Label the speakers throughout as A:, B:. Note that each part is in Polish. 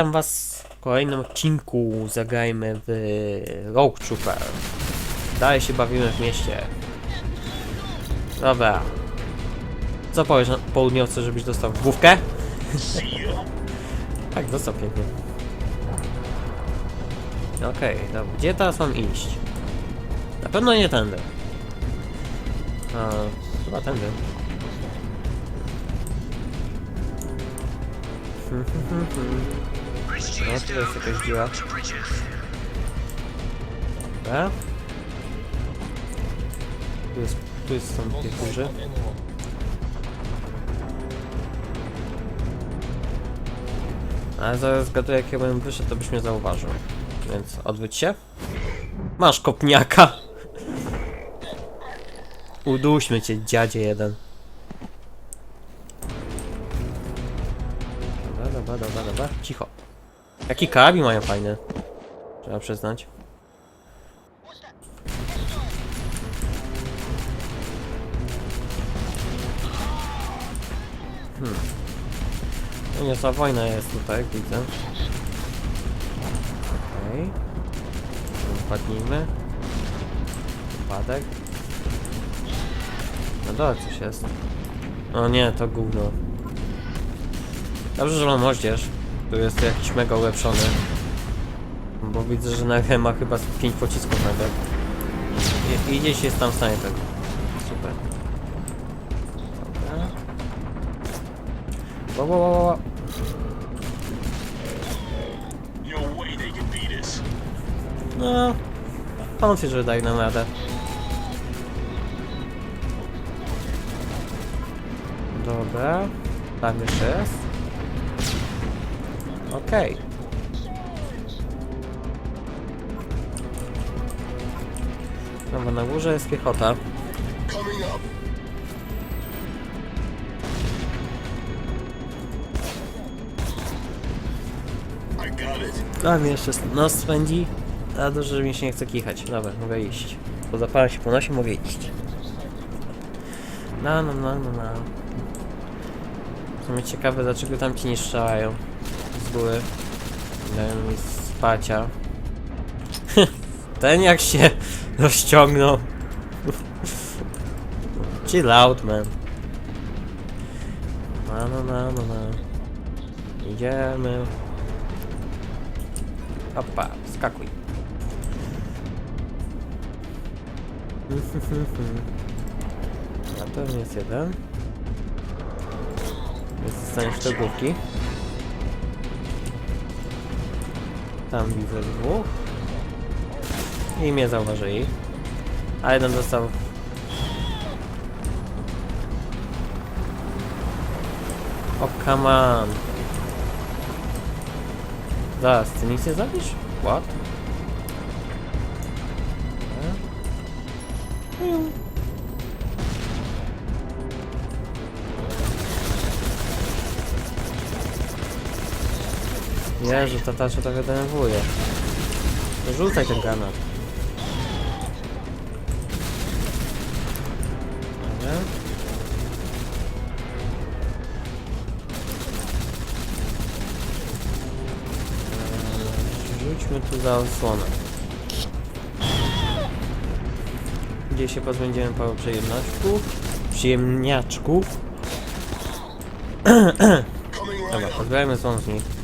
A: Witam was w kolejnym odcinku. Zagrajmy w Rogue Trooper. Dalej się bawimy w mieście. Dobra. Co powiesz na południowcu, żebyś dostał główkę? tak, dostał pięknie. Okej, dobra. Gdzie teraz mam iść? Na pewno nie tędy. A, chyba tędy. No, tu jest jakaś dziura. Dobra. Tu jest, tu jest są te kurze. Ale zaraz zgaduję, jak ja bym wyszedł, to byś mnie zauważył. Więc odwróć się. Masz kopniaka! Uduśmy cię, dziadzie jeden. Jaki karabin mają fajny. Trzeba przyznać. Hmm. No niezła wojna jest tutaj, widzę. Okej. Okay. Wpadnijmy. Upadek. No dole coś jest. O nie, to gówno. Dobrze, że mam moździerz. Tu jest jakiś mega ulepszony. Bo widzę, że na ma chyba z 5 pocisków nawet. I, i gdzieś jest tam snajper. Super. Dobra. Wo, wo, wo, wo.
B: No us.
A: No. Wątpię, że daje nam radę. Dobra. Tam jeszcze jest. Okej. Dobra, na górze jest piechota.
B: It.
A: Tam jeszcze nos spędzi. A dobrze, że mi się nie chce kichać. Dobra, mogę iść. Bo zapala się po nosie, mogę iść. No, no, no, no, no. W sumie ciekawe, dlaczego tam ci nie strzelają. Góry. Dają mi spacia. Ten jak się rozciągnął. Chill out, man. No, no, no, no, no. Idziemy. Opa, skakuj. Na pewno jest jeden. Jest dostaniesz do główki. Tam widzę dwóch. I mnie zauważyli. A jeden dostał... O, come on. Zaraz, ty nic nie zabisz? What? Hmm. Jezu, ta tarcza trochę denerwuje. Rzucaj ten granat. Eee, Rzućmy tu za osłonę. Gdzie się pozbędziemy paru. Przyjemniaczków.
B: Coming
A: Dobra, pozbierajmy są z nich.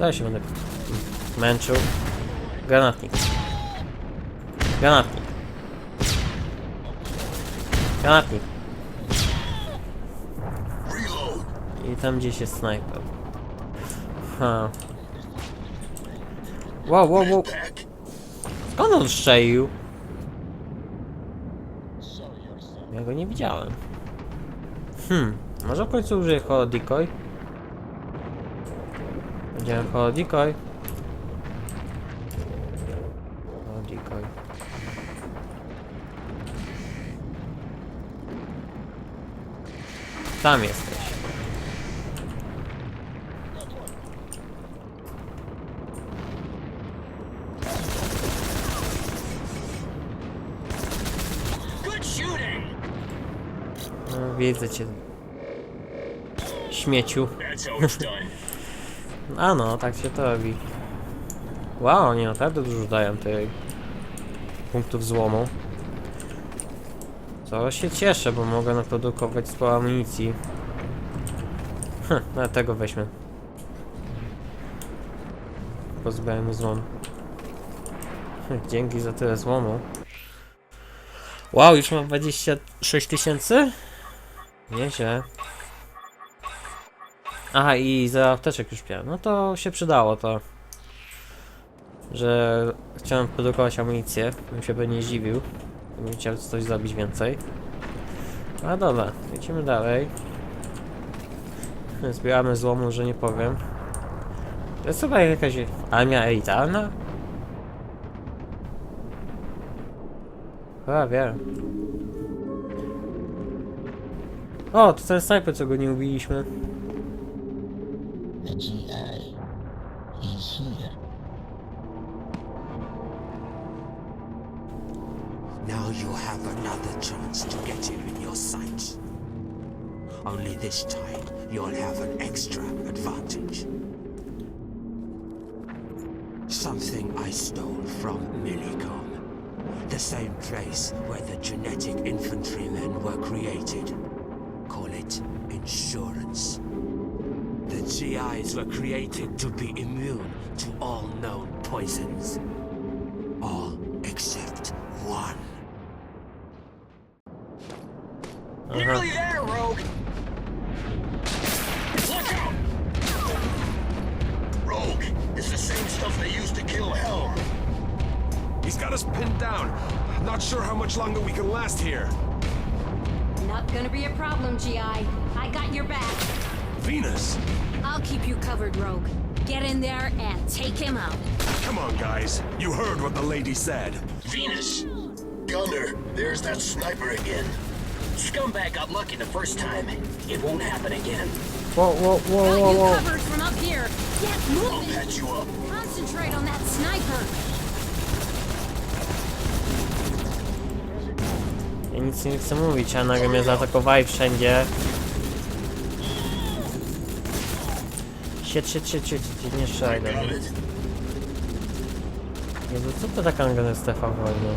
A: Dalej się będę męczył. Granatnik. Granatnik. Granatnik. I tam gdzieś jest snajper. Ha. Wow, wow, wow. Skąd on strzelił? Ja go nie widziałem. Hmm. Może w końcu użyję holo decoy? Będziemy holo decoy. Holo decoy. Tam jesteś. No, widzę cię. Śmieciu. A no, tak się to robi. Wow, oni naprawdę dużo dają tych punktów złomu. To się cieszę, bo mogę naprodukować sporo amunicji. Hm, nawet tego weźmy. Pozbierajmy złom. Hm, Dzięki za tyle złomu. Wow, już mam 26 tysięcy? Nieźle. Aha, i za apteczek już miałem. No to się przydało to. Że chciałem produkować amunicję, bym się by nie zdziwił. Bym chciał coś zrobić więcej. A dobra, lecimy dalej. Zbieramy złomu, że nie powiem. To jest chyba jakaś armia elitarna? Chyba wiem. O, to ten snajper, co go nie ubiliśmy.
C: Something I stole from Millicom. The same place where the genetic infantrymen were created. Call it insurance. The GIs were created to be immune to all known poisons.
D: How much longer we can last here.
E: Not gonna be a problem, GI. I got your back.
D: Venus!
E: I'll keep you covered, Rogue. Get in there and take him out.
D: Come on, guys. You heard what the lady said.
B: Venus. Gunner, there's that sniper again.
F: Scumbag got lucky the first time. It won't happen again.
A: Whoa, whoa, whoa,
E: Got
A: whoa,
E: you covered from up here. Get
B: I'll
E: moving.
B: patch you up.
E: Concentrate on that sniper.
A: Nic nie chcę mówić, a nagle mnie zaatakowali wszędzie. Siedź, siedź, siedź, siedź, siedź, nie strzelaj do mnie. Jezu, co to taka nagle strefa wolno?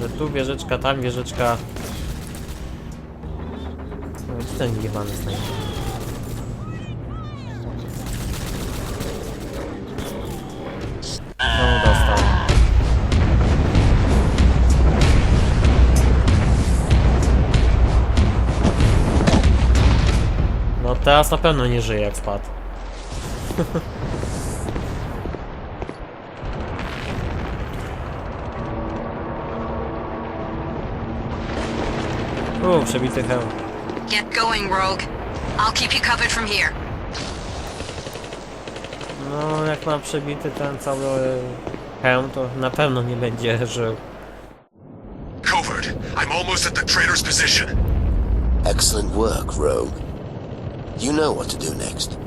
A: Że tu wieżyczka, tam wieżyczka. No gdzie ten jebany snajper? Teraz na pewno nie żyje jak spadł. U, przebity hełm.
G: Get going, Rogue. I'll keep you covered from here.
A: No, jak ma przebity ten cały hełm, to na pewno nie będzie żył.
D: Covert, I'm almost at the traitor's position.
H: Excellent work, Rogue. You know what to do next.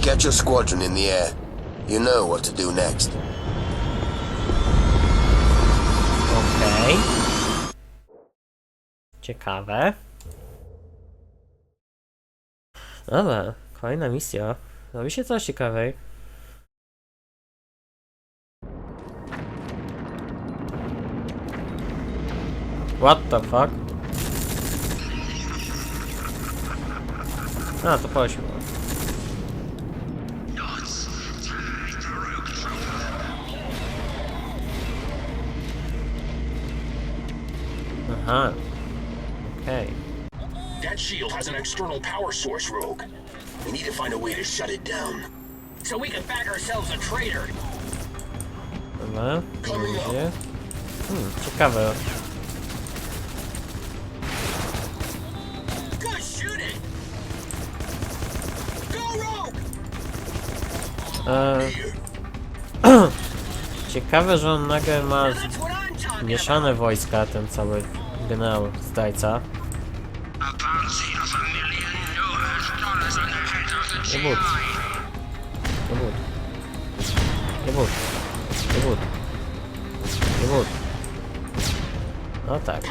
H: Get your squadron in the air. You know what to do next.
A: Okej. Ciekawe. Dobra, kolejna misja. Robi się coś ciekawej. What the fuck? A, to poszło. Aha. Okej.
B: That shield has an external power source, Rogue. We need to find a way to shut it down.
F: So we can back ourselves a traitor.
A: Dobra, to będzie. Hmm, ciekawe.
B: Eee.
A: Ciekawe, że on nagle ma mieszane wojska, ten cały generał zdajca. Nie bój. Nie bój. Nie bój. Nie bój. Nie. No tak.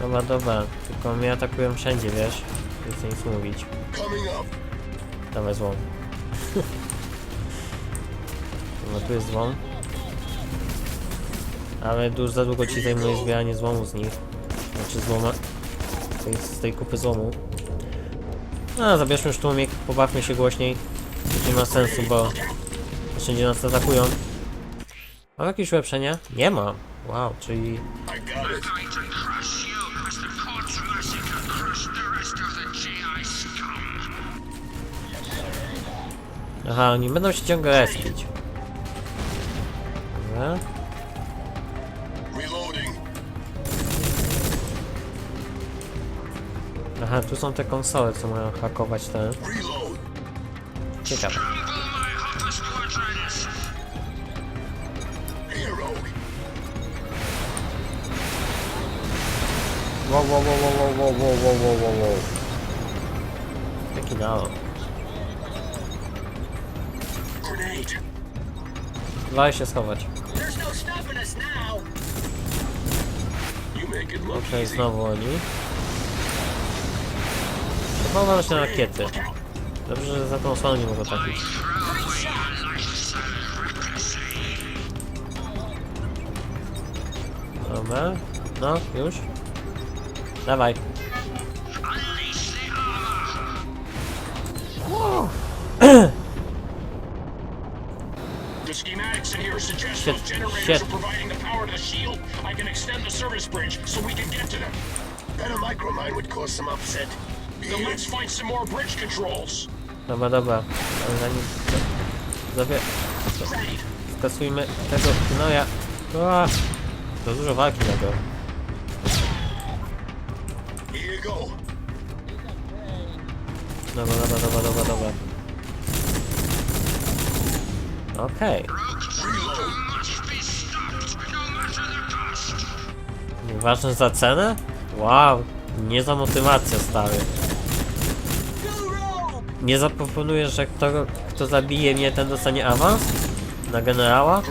A: Dobra, dobra. Tylko mnie atakują wszędzie, wiesz? Nie chcę nic mówić.
B: Up.
A: Dawaj złom. Dobra, tu jest złom. Ale już za długo ci zajmuje zbieranie złomu z nich. Znaczy złoma... Z tej, z tej kupy złomu. No, zabierzmy już tłumik, pobawmy się głośniej. Nie ma sensu, bo wszędzie nas atakują. Mam jakieś ulepszenia? Nie ma. Wow, czyli Aha, oni będą się ciągle respić. Dobra. Aha, tu są te konsole, co mają hakować te. Ciekawe. Wow, wow, wow, wow, wow, wow, wow, wow, wow, wow. Jaki nalot.
B: Make it look
A: Okej,
B: easy.
A: znowu oni. Chyba uważać na rakiety. Dobrze, że za tą osłoną nie mogą trafić. Dobra. No, już. Dawaj.
B: The schematics in here suggest
A: Shit,
B: those generators
A: shit.
B: are providing the power to the shield. I can extend the service bridge so we can get to them. Then a micromine would cause some upset. Then let's find some more bridge controls.
A: Dobra, dobra. Ale zanim... Zabie...
B: Grenade.
A: Skasujmy tego gnoja. Ua! To dużo walki na go.
B: Here you go.
A: Dobra, dobra, dobra, dobra, dobra. Okej. Ważne za cenę? Wow, nie za motywację stary. Nie zaproponujesz, że kto, kto zabije mnie, ten dostanie awans? Na generała?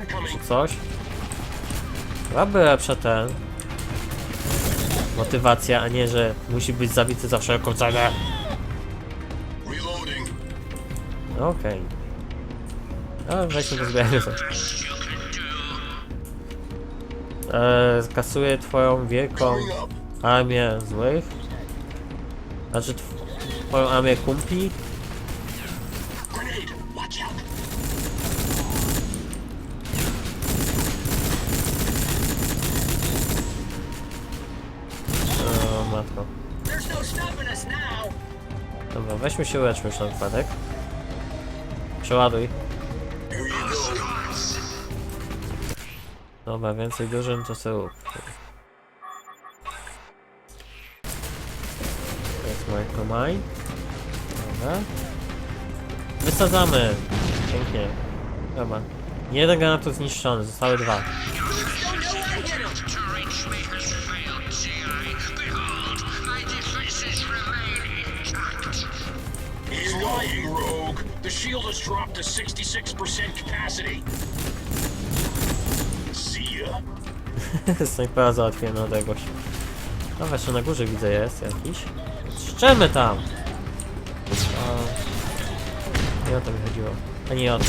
B: Incoming.
A: Coś? Byłaby lepsza ten. Motywacja, a nie, że musi być zabity za wszelką cenę. Okej. Ale weźmy to zbieramy to. Eee, skasuję twoją wielką armię złych. Znaczy tw twoją armię kumpli.
F: No.
A: Dobra, weźmy się uleczmy już na. Przeładuj. Dobra, więcej dużym to sobie rób. To jest micromine. Dobra. Wysadzamy! Pięknie. Dobra. Jeden granat zniszczony, zostały dwa.
B: He's lying, Rogue. The shield has dropped to 66% capacity.
A: Snajpera załatwiłem na odległość. No jeszcze na górze widzę jest jakiś. Strzelmy tam! Nie o to mi chodziło. A nie o to.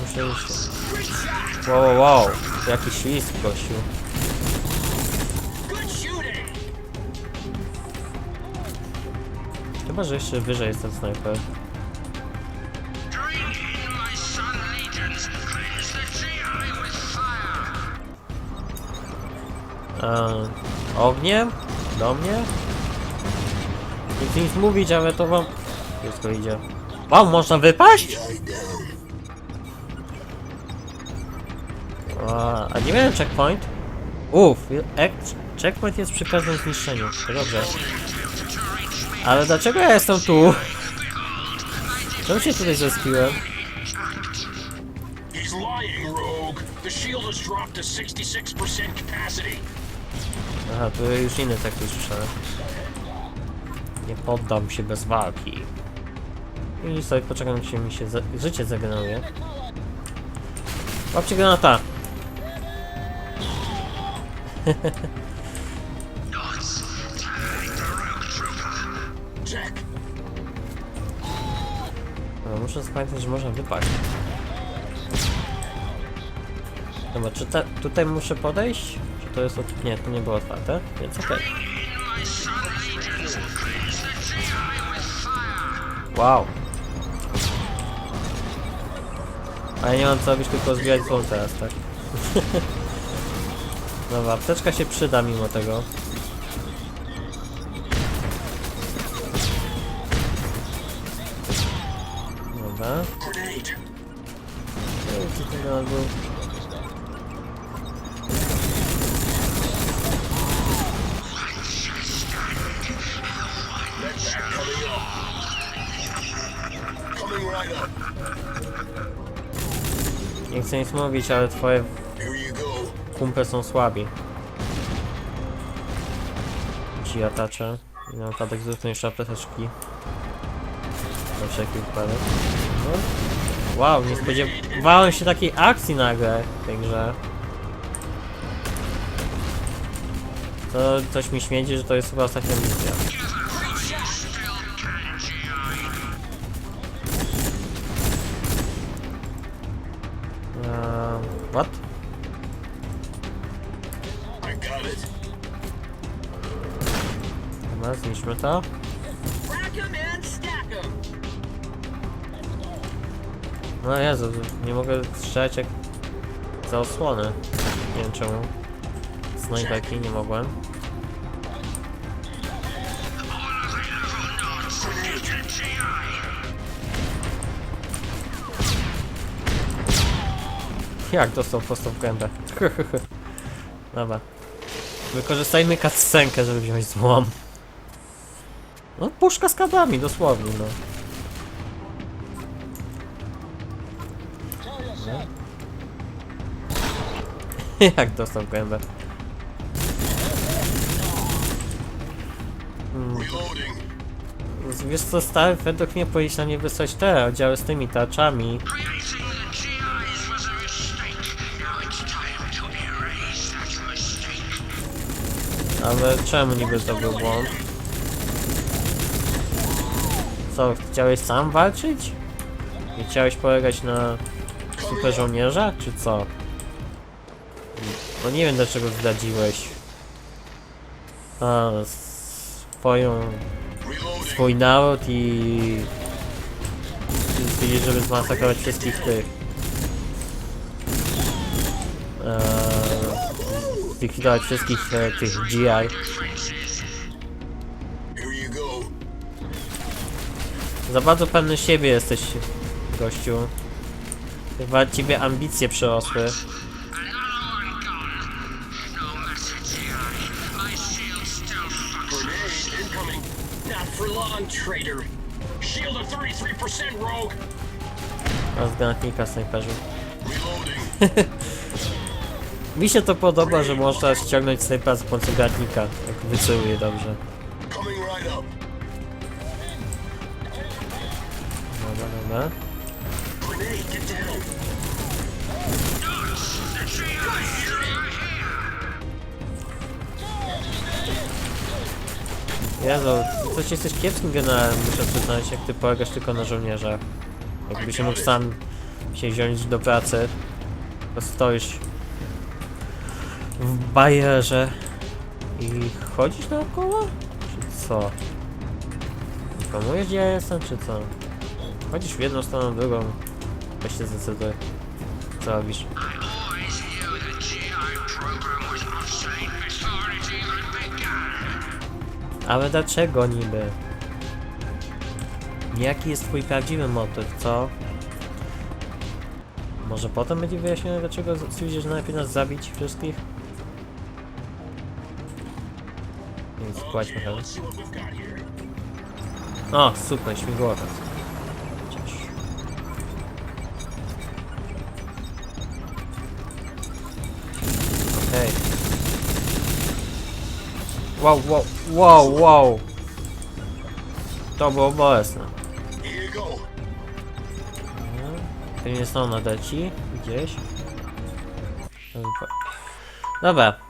A: Muszę iść. Wow, wow, wow. Jaki ślizg, gościu. Chyba, że jeszcze wyżej jest ten snajper. Eee, ogniem? Do mnie? Nie chcę nic mówić, ale to wam... Wszystko idzie. Wam można wypaść? A, a nie miałem checkpoint? Uff, checkpoint jest przy każdym zniszczeniu. Dobrze. Ale dlaczego ja jestem tu? Czemu się tutaj zespiłem?
B: He's lying, Rogue. The shield has dropped to 66% capacity.
A: Aha, tu już inny taki słyszałem. Nie poddam się bez walki. I sobie poczekam, się mi się za życie zageneruje. Łapcie granata! No, muszę zapamiętać, że można wypaść. Dobra, czy te, tutaj muszę podejść? To jest... ot- Nie, to nie było otwarte, więc okej. Wow. A ja nie mam co robić, tylko zbierać złom teraz, tak? Dobra, apteczka się przyda mimo tego. Dobra.
B: grenade.
A: Chcę nic mówić, ale twoje kumple są słabi. Ci atacze. I na wypadek zrób jeszcze apteczki. Na wszelki wypadek. No. Wow, nie spodziewałem się takiej akcji nagle w tej grze. To coś mi śmierdzi, że to jest chyba ostatnia misja. What? Dobra, zniszczmy to. No Jezu, nie mogę strzelać jak za osłonę. Nie wiem czemu. Snajperki nie mogłem. Jak dostał prosto w gębę? Dobra. Wykorzystajmy cutscenkę, żeby wziąć złom. No, puszka z kablami, dosłownie, no. Jak dostał gębę?
B: Reloading.
A: Wiesz co, stary, według mnie powinien na mnie wysłać te oddziały z tymi tarczami. Ale czemu niby to był błąd? Co, chciałeś sam walczyć? Nie chciałeś polegać na super żołnierza, czy co? No nie wiem dlaczego zdradziłeś. A, swoją swój naród i stwierdzić, żeby zmasakrować wszystkich tych zlikwidować wszystkich e, tych GI za bardzo pewny siebie jesteś gościu. Chyba ciebie ambicje przerosły.
B: Grenade incoming.
A: mi się to podoba, że można ściągnąć snajpera z pomocą granatnika jak wyceluje dobrze dobra, dobra. Jezu, coś jesteś kiepskim generałem, muszę przyznać, jak ty polegasz tylko na żołnierzach. Jakbyś mógł sam się wziąć do pracy, to stoisz w bajerze i chodzisz dookoła? Czy co? Informujesz gdzie ja jestem, czy co? Chodzisz w jedną stronę, w drugą. Weź się zdecyduj. Co robisz? Ale dlaczego niby? Jaki jest twój prawdziwy motyw, co? Może potem będzie wyjaśnione, dlaczego stwierdzisz, że najlepiej nas zabić wszystkich? Więc płaćmy
B: here.
A: O, super, śmigłowiec. Okej. Wow, wow, wow, wow. To było bolesne. Pewnie są na deci. Gdzieś. Dobra.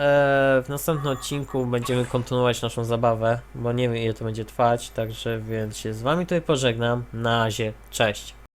A: Eee, w następnym odcinku będziemy kontynuować naszą zabawę, bo nie wiem ile to będzie trwać, także więc się z wami tutaj pożegnam. Na razie, cześć.